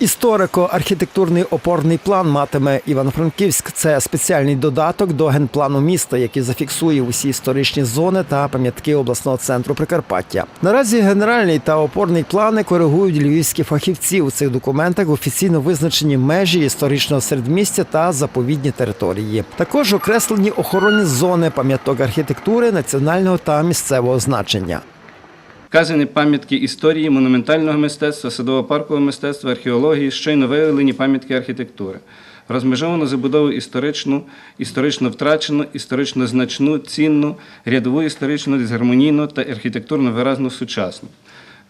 Історико-архітектурний опорний план матиме Івано-Франківськ. Це спеціальний додаток до генплану міста, який зафіксує усі історичні зони та пам'ятки обласного центру Прикарпаття. Наразі генеральний та опорний плани коригують львівські фахівці. У цих документах офіційно визначені межі історичного середмістя та заповідні території. Також окреслені охоронні зони пам'яток архітектури національного та місцевого значення. Вказані пам'ятки історії, монументального мистецтва, садово-паркового мистецтва, археології, щойно виявлені пам'ятки архітектури. Розмежовано забудову історичну, історично втрачену, історично значну, цінну, рядову історичну, дисгармонійну та архітектурно виразну сучасну.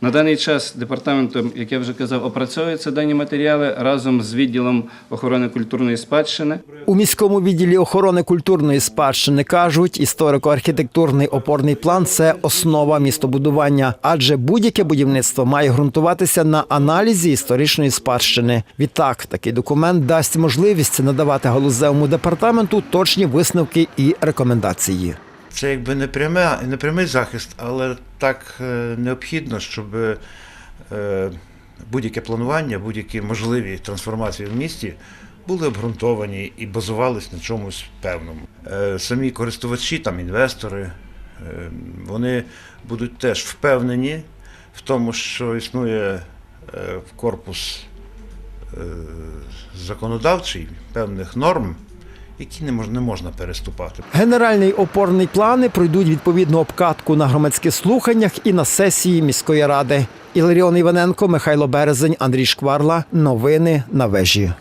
На даний час департаментом, як я вже казав, опрацьовуються дані матеріали разом з відділом охорони культурної спадщини. У міському відділі охорони культурної спадщини кажуть, історико-архітектурний опорний план це основа містобудування, адже будь-яке будівництво має ґрунтуватися на аналізі історичної спадщини. Відтак, такий документ дасть можливість надавати галузевому департаменту точні висновки і рекомендації. Це якби не, пряме, не прямий захист, але так е, необхідно, щоб е, будь-яке планування, будь-які можливі трансформації в місті були обґрунтовані і базувались на чомусь певному. Е, Самі користувачі, там інвестори, вони будуть теж впевнені в тому, що існує корпус законодавчий певних норм, які не можна, не можна переступати. Генеральний опорний плани пройдуть відповідну обкатку на громадських слуханнях і на сесії міської ради. Іларіон Іваненко, Михайло Березень, Андрій Шкварла. Новини на вежі.